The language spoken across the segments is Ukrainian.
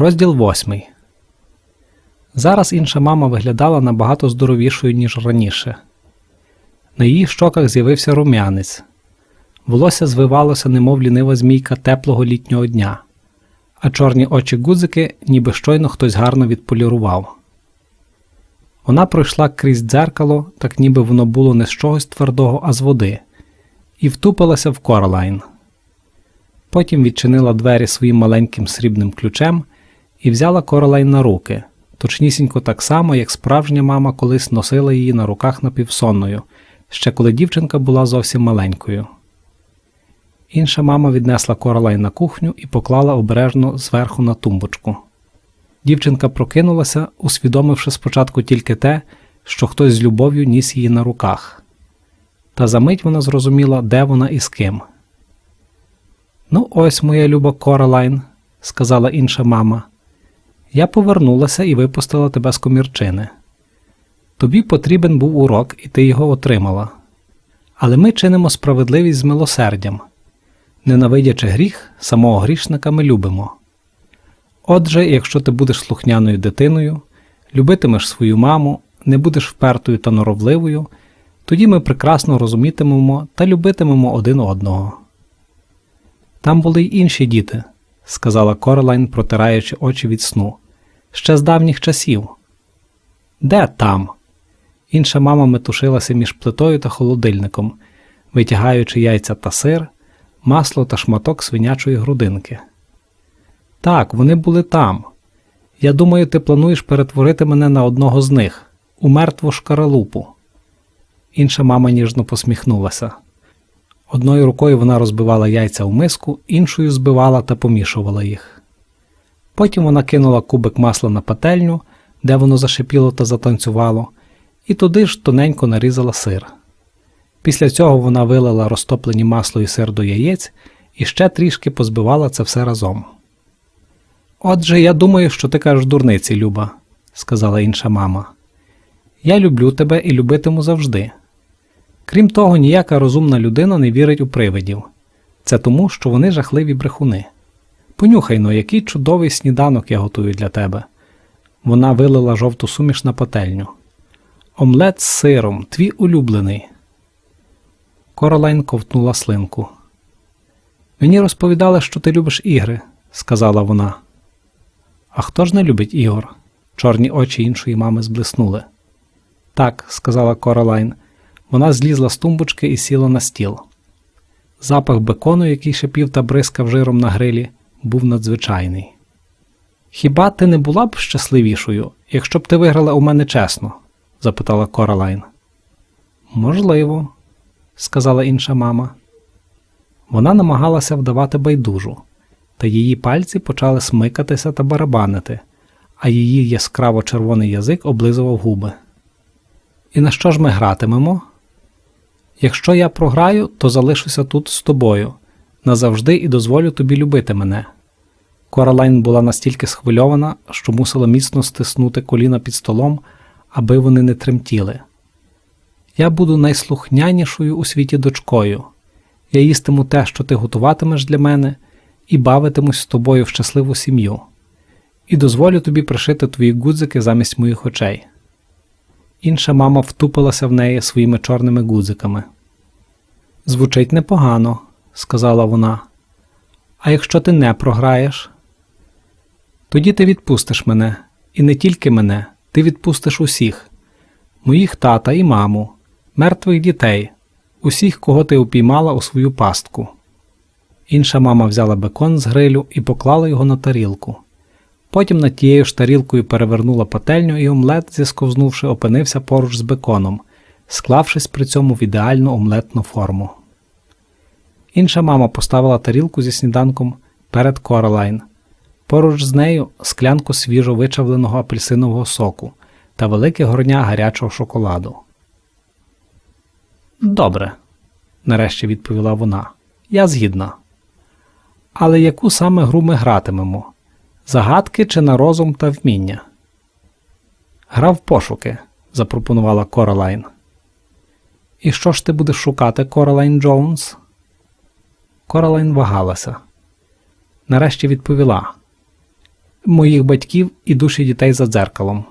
Розділ восьмий. Зараз інша мама виглядала набагато здоровішою, ніж раніше. На її щоках з'явився рум'янець. Волосся звивалося, немов лінива змійка теплого літнього дня, а чорні очі гудзики ніби щойно хтось гарно відполірував. Вона пройшла крізь дзеркало, так ніби воно було не з чогось твердого, а з води, і втупилася в Королайн. Потім відчинила двері своїм маленьким срібним ключем і взяла Королайн на руки, точнісінько так само, як справжня мама колись носила її на руках напівсонною, ще коли дівчинка була зовсім маленькою. Інша мама віднесла Королайн на кухню і поклала обережно зверху на тумбочку. Дівчинка прокинулася, усвідомивши спочатку тільки те, що хтось з любов'ю ніс її на руках. Та за мить вона зрозуміла, де вона і з ким. Ну, ось моя люба Королайн, сказала інша мама. Я повернулася і випустила тебе з комірчини. Тобі потрібен був урок, і ти його отримала. Але ми чинимо справедливість з милосердям. Ненавидячи гріх, самого грішника ми любимо. Отже, якщо ти будеш слухняною дитиною, любитимеш свою маму, не будеш впертою та норовливою, тоді ми прекрасно розумітимемо та любитимемо один одного. Там були й інші діти, сказала Королайн, протираючи очі від сну. Ще з давніх часів. Де там? Інша мама метушилася між плитою та холодильником, витягаючи яйця та сир, масло та шматок свинячої грудинки. Так, вони були там. Я думаю, ти плануєш перетворити мене на одного з них, у мертву шкаралупу. Інша мама ніжно посміхнулася. Одною рукою вона розбивала яйця у миску, іншою збивала та помішувала їх. Потім вона кинула кубик масла на пательню, де воно зашипіло та затанцювало, і туди ж тоненько нарізала сир. Після цього вона вилила розтоплені масло і сир до яєць і ще трішки позбивала це все разом. Отже, я думаю, що ти кажеш дурниці, Люба, сказала інша мама. Я люблю тебе і любитиму завжди. Крім того, ніяка розумна людина не вірить у привидів. Це тому, що вони жахливі брехуни. Понюхай но, який чудовий сніданок я готую для тебе. Вона вилила жовту суміш на пательню. Омлет з сиром, твій улюблений. Королайн ковтнула слинку. Мені розповідали, що ти любиш ігри, сказала вона. А хто ж не любить ігор? Чорні очі іншої мами зблиснули. Так, сказала Королайн. Вона злізла з тумбочки і сіла на стіл. Запах бекону, який шипів та бризкав жиром на грилі, був надзвичайний. Хіба ти не була б щасливішою, якщо б ти виграла у мене чесно? запитала Королайн. Можливо, сказала інша мама. Вона намагалася вдавати байдужу, та її пальці почали смикатися та барабанити, а її яскраво червоний язик облизував губи. І на що ж ми гратимемо? Якщо я програю, то залишуся тут з тобою назавжди і дозволю тобі любити мене. Коралайн була настільки схвильована, що мусила міцно стиснути коліна під столом, аби вони не тремтіли. Я буду найслухнянішою у світі дочкою. Я їстиму те, що ти готуватимеш для мене, і бавитимусь з тобою в щасливу сім'ю, і дозволю тобі пришити твої гудзики замість моїх очей. Інша мама втупилася в неї своїми чорними гудзиками. Звучить непогано, сказала вона. А якщо ти не програєш, тоді ти відпустиш мене, і не тільки мене, ти відпустиш усіх моїх тата і маму, мертвих дітей, усіх, кого ти упіймала у свою пастку. Інша мама взяла бекон з грилю і поклала його на тарілку. Потім над тією ж тарілкою перевернула пательню, і омлет, зісковзнувши, опинився поруч з беконом, склавшись при цьому в ідеальну омлетну форму. Інша мама поставила тарілку зі сніданком перед Королайн. Поруч з нею склянку свіжо вичавленого апельсинового соку та велике горня гарячого шоколаду. Добре, нарешті відповіла вона. Я згідна. Але яку саме гру ми гратимемо? Загадки чи на розум та вміння? Гра в пошуки, запропонувала Королайн. І що ж ти будеш шукати, Королайн Джонс? Королайн вагалася. Нарешті відповіла моїх батьків і душі дітей за дзеркалом.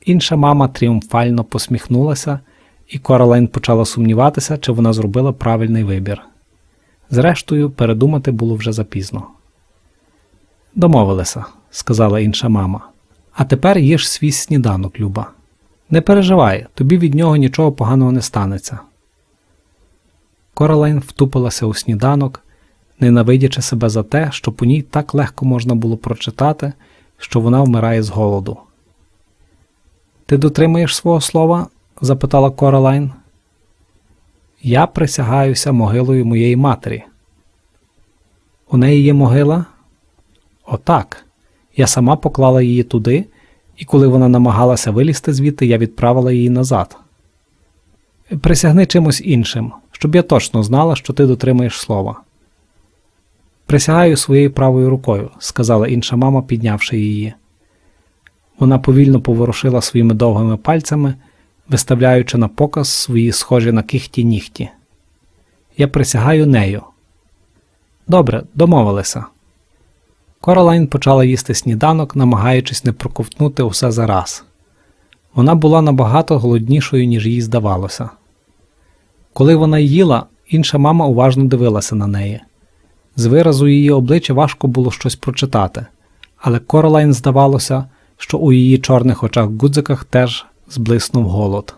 Інша мама тріумфально посміхнулася, і Королайн почала сумніватися, чи вона зробила правильний вибір. Зрештою, передумати було вже запізно. Домовилися, сказала інша мама. А тепер їж свій сніданок, Люба. Не переживай, тобі від нього нічого поганого не станеться. Королайн втупилася у сніданок, ненавидячи себе за те, що по ній так легко можна було прочитати, що вона вмирає з голоду. Ти дотримаєш свого слова? запитала Королайн. Я присягаюся могилою моєї матері. У неї є могила? Отак. Я сама поклала її туди, і коли вона намагалася вилізти звідти, я відправила її назад. Присягни чимось іншим, щоб я точно знала, що ти дотримаєш слова. Присягаю своєю правою рукою, сказала інша мама, піднявши її. Вона повільно поворушила своїми довгими пальцями, виставляючи на показ свої схожі на кихті нігті. Я присягаю нею. Добре, домовилися. Королайн почала їсти сніданок, намагаючись не проковтнути усе зараз. Вона була набагато голоднішою, ніж їй здавалося. Коли вона їла, інша мама уважно дивилася на неї. З виразу її обличчя важко було щось прочитати, але Королайн здавалося, що у її чорних очах гудзиках теж зблиснув голод.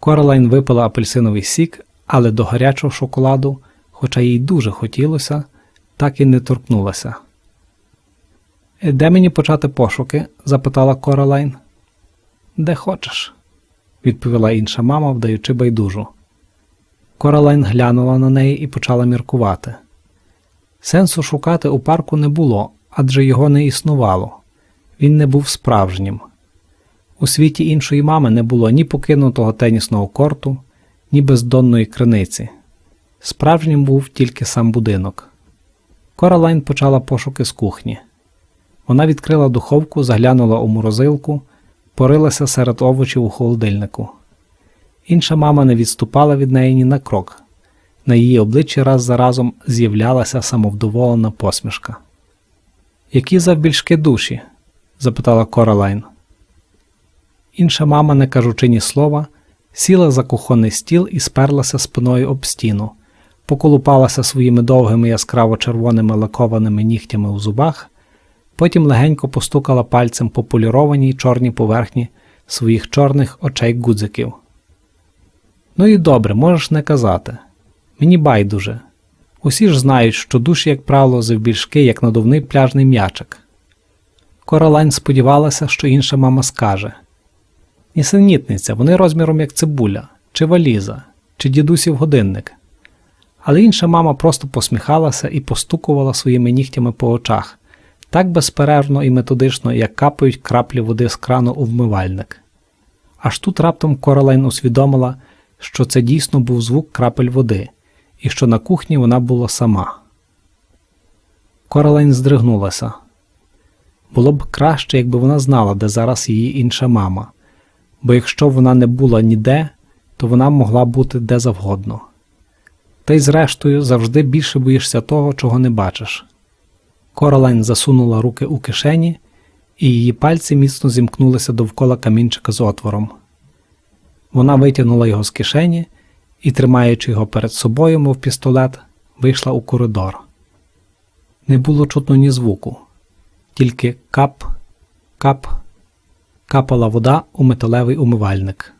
Королайн випила апельсиновий сік, але до гарячого шоколаду, хоча їй дуже хотілося, так і не торкнулася. Де мені почати пошуки? запитала Королайн. Де хочеш, відповіла інша мама, вдаючи байдужу. Королайн глянула на неї і почала міркувати. Сенсу шукати у парку не було, адже його не існувало. Він не був справжнім. У світі іншої мами не було ні покинутого тенісного корту, ні бездонної криниці. Справжнім був тільки сам будинок. Королайн почала пошуки з кухні. Вона відкрила духовку, заглянула у морозилку, порилася серед овочів у холодильнику. Інша мама не відступала від неї ні на крок. На її обличчі раз за разом з'являлася самовдоволена посмішка. Які завбільшки душі? запитала Королайн. Інша мама, не кажучи ні слова, сіла за кухонний стіл і сперлася спиною об стіну, поколупалася своїми довгими яскраво червоними лакованими нігтями у зубах, потім легенько постукала пальцем по полірованій чорній поверхні своїх чорних очей гудзиків. Ну і добре, можеш не казати. Мені байдуже. Усі ж знають, що душі, як правило, завбільшки, як надувний пляжний м'ячик. Королайн сподівалася, що інша мама скаже Нісенітниця, вони розміром як цибуля, чи валіза, чи дідусів годинник. Але інша мама просто посміхалася і постукувала своїми нігтями по очах, так безперервно і методично, як капають краплі води з крану у вмивальник. Аж тут раптом Королайн усвідомила, що це дійсно був звук крапель води, і що на кухні вона була сама. Королайн здригнулася. Було б краще, якби вона знала, де зараз її інша мама, бо якщо вона не була ніде, то вона могла бути де завгодно. Та й, зрештою, завжди більше боїшся того, чого не бачиш. Королайн засунула руки у кишені, і її пальці міцно зімкнулися довкола камінчика з отвором. Вона витягнула його з кишені і, тримаючи його перед собою, мов пістолет, вийшла у коридор. Не було чутно ні звуку, тільки кап, кап, капала вода у металевий умивальник.